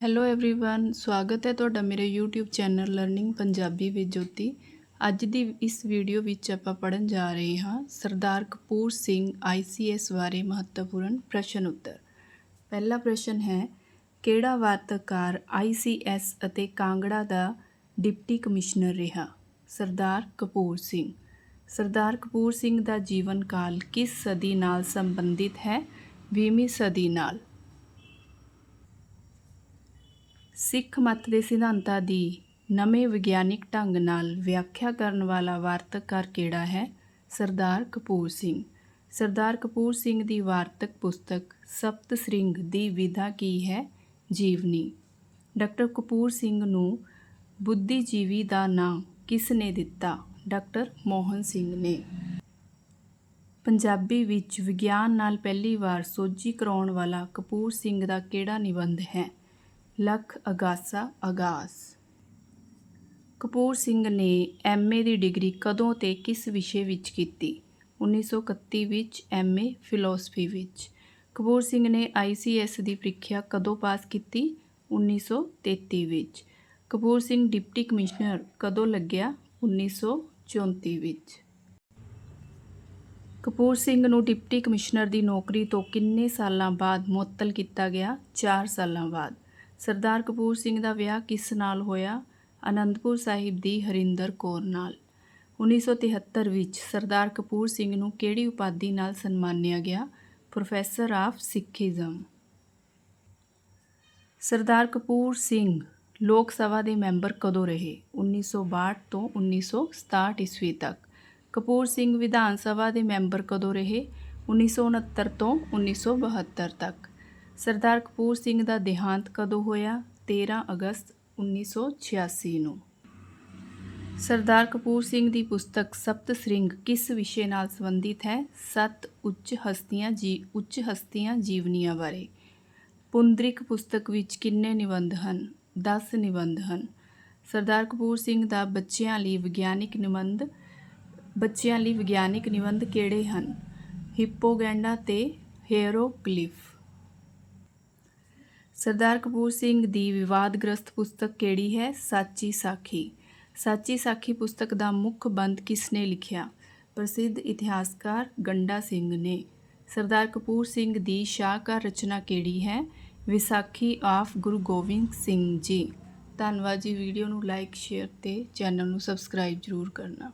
Hello everyone ਸਵਾਗਤ ਹੈ ਤੁਹਾਡਾ ਮੇਰੇ YouTube channel learning Punjabi with Jyoti ਅੱਜ ਦੀ ਇਸ ਵੀਡੀਓ ਵਿੱਚ ਆਪਾਂ ਪੜਨ ਜਾ ਰਹੇ ਹਾਂ ਸਰਦਾਰ ਕਪੂਰ ਸਿੰਘ ICS ਬਾਰੇ ਮਹੱਤਵਪੂਰਨ ਪ੍ਰਸ਼ਨ ਉੱਤਰ ਪਹਿਲਾ ਪ੍ਰਸ਼ਨ ਹੈ ਕਿਹੜਾ ਵਾਰਤਾਕਾਰ ICS ਅਤੇ ਕਾਂਗੜਾ ਦਾ ਡਿਪਟੀ ਕਮਿਸ਼ਨਰ ਰਿਹਾ ਸਰਦਾਰ ਕਪੂਰ ਸਿੰਘ ਸਰਦਾਰ ਕਪੂਰ ਸਿੰਘ ਦਾ ਜੀਵਨ ਕਾਲ ਕਿਸ ਸਦੀ ਨਾਲ ਸੰਬੰਧਿਤ ਹੈ 20ਵੀਂ ਸਦੀ ਨਾਲ ਸਿੱਖ ਮਤ ਦੇ ਸਿਧਾਂਤਾਂ ਦੀ ਨਵੇਂ ਵਿਗਿਆਨਿਕ ਢੰਗ ਨਾਲ ਵਿਆਖਿਆ ਕਰਨ ਵਾਲਾ ਵਾਰਤਕਕਾਰ ਕਿਹੜਾ ਹੈ? ਸਰਦਾਰ ਕਪੂਰ ਸਿੰਘ। ਸਰਦਾਰ ਕਪੂਰ ਸਿੰਘ ਦੀ ਵਾਰਤਕ ਪੁਸਤਕ ਸਪਤ ਸ੍ਰਿੰਗ ਦੀ ਵਿਧਾ ਕੀ ਹੈ? ਜੀਵਨੀ। ਡਾਕਟਰ ਕਪੂਰ ਸਿੰਘ ਨੂੰ ਬੁੱਧੀਜੀਵੀ ਦਾ ਨਾਂ ਕਿਸ ਨੇ ਦਿੱਤਾ? ਡਾਕਟਰ ਮੋਹਨ ਸਿੰਘ ਨੇ। ਪੰਜਾਬੀ ਵਿੱਚ ਵਿਗਿਆਨ ਨਾਲ ਪਹਿਲੀ ਵਾਰ ਸੋਝੀ ਕਰਾਉਣ ਵਾਲਾ ਕਪੂਰ ਸਿੰਘ ਦਾ ਕਿਹੜਾ ਨਿਬੰਧ ਹੈ? ਲੱਖ ਅਗਾਸਾ ਅਗਾਸ। ਕਪੂਰ ਸਿੰਘ ਨੇ ਐਮਏ ਦੀ ਡਿਗਰੀ ਕਦੋਂ ਤੇ ਕਿਸ ਵਿਸ਼ੇ ਵਿੱਚ ਕੀਤੀ? 1931 ਵਿੱਚ ਐਮਏ ਫਿਲਾਸਫੀ ਵਿੱਚ। ਕਪੂਰ ਸਿੰਘ ਨੇ ਆਈਸੀਐਸ ਦੀ ਪ੍ਰੀਖਿਆ ਕਦੋਂ ਪਾਸ ਕੀਤੀ? 1933 ਵਿੱਚ। ਕਪੂਰ ਸਿੰਘ ਡਿਪਟੀ ਕਮਿਸ਼ਨਰ ਕਦੋਂ ਲੱਗਿਆ? 1934 ਵਿੱਚ। ਕਪੂਰ ਸਿੰਘ ਨੂੰ ਡਿਪਟੀ ਕਮਿਸ਼ਨਰ ਦੀ ਨੌਕਰੀ ਤੋਂ ਕਿੰਨੇ ਸਾਲਾਂ ਬਾਅਦ ਮੁਅੱਤਲ ਕੀਤਾ ਗਿਆ? 4 ਸਾਲਾਂ ਬਾਅਦ। ਸਰਦਾਰ ਕਪੂਰ ਸਿੰਘ ਦਾ ਵਿਆਹ ਕਿਸ ਨਾਲ ਹੋਇਆ? ਅਨੰਦਪੁਰ ਸਾਹਿਬ ਦੀ ਹਰਿੰਦਰ ਕੌਰ ਨਾਲ। 1973 ਵਿੱਚ ਸਰਦਾਰ ਕਪੂਰ ਸਿੰਘ ਨੂੰ ਕਿਹੜੀ ਉਪਾਧੀ ਨਾਲ ਸਨਮਾਨਿਆ ਗਿਆ? Professor of Sikhism. Sardar Kapur Singh Lok Sabha ਦੇ ਮੈਂਬਰ ਕਦੋਂ ਰਹੇ? 1962 ਤੋਂ 1967 ਈਸਵੀ ਤੱਕ। ਕਪੂਰ ਸਿੰਘ ਵਿਧਾਨ ਸਭਾ ਦੇ ਮੈਂਬਰ ਕਦੋਂ ਰਹੇ? 1969 ਤੋਂ 1972 ਤੱਕ। ਸਰਦਾਰ ਕਪੂਰ ਸਿੰਘ ਦਾ ਦੇਹਾਂਤ ਕਦੋਂ ਹੋਇਆ? 13 ਅਗਸਤ 1986 ਨੂੰ। ਸਰਦਾਰ ਕਪੂਰ ਸਿੰਘ ਦੀ ਪੁਸਤਕ ਸਪਤ ਸ੍ਰਿੰਗ ਕਿਸ ਵਿਸ਼ੇ ਨਾਲ ਸੰਬੰਧਿਤ ਹੈ? ਸੱਤ ਉੱਚ ਹਸਤੀਆਂ ਜੀ, ਉੱਚ ਹਸਤੀਆਂ ਜੀਵਨੀਆਂ ਬਾਰੇ। ਪੁੰਦਰਿਕ ਪੁਸਤਕ ਵਿੱਚ ਕਿੰਨੇ ਨਿਬੰਧ ਹਨ? 10 ਨਿਬੰਧ ਹਨ। ਸਰਦਾਰ ਕਪੂਰ ਸਿੰਘ ਦਾ ਬੱਚਿਆਂ ਲਈ ਵਿਗਿਆਨਿਕ ਨਿਬੰਧ, ਬੱਚਿਆਂ ਲਈ ਵਿਗਿਆਨਿਕ ਨਿਬੰਧ ਕਿਹੜੇ ਹਨ? ਹਿਪੋਗੈਂਡਾ ਤੇ ਹੇਰੋਗਲਿਫ। ਸਰਦਾਰ ਕਪੂਰ ਸਿੰਘ ਦੀ ਵਿਵਾਦਗ੍ਰਸਤ ਪੁਸਤਕ ਕਿਹੜੀ ਹੈ? ਸਾਚੀ ਸਾਖੀ। ਸਾਚੀ ਸਾਖੀ ਪੁਸਤਕ ਦਾ ਮੁੱਖ ਬੰਦ ਕਿਸ ਨੇ ਲਿਖਿਆ? ਪ੍ਰਸਿੱਧ ਇਤਿਹਾਸਕਾਰ ਗੰਡਾ ਸਿੰਘ ਨੇ। ਸਰਦਾਰ ਕਪੂਰ ਸਿੰਘ ਦੀ ਸ਼ਾਹਕਾਰ ਰਚਨਾ ਕਿਹੜੀ ਹੈ? ਵਿਸਾਖੀ ਆਫ ਗੁਰੂ ਗੋਬਿੰਦ ਸਿੰਘ ਜੀ। ਧੰਨਵਾਦ ਜੀ ਵੀਡੀਓ ਨੂੰ ਲਾਈਕ, ਸ਼ੇਅਰ ਤੇ ਚੈਨਲ ਨੂੰ ਸਬਸਕ੍ਰਾਈਬ ਜ਼ਰੂਰ ਕਰਨਾ।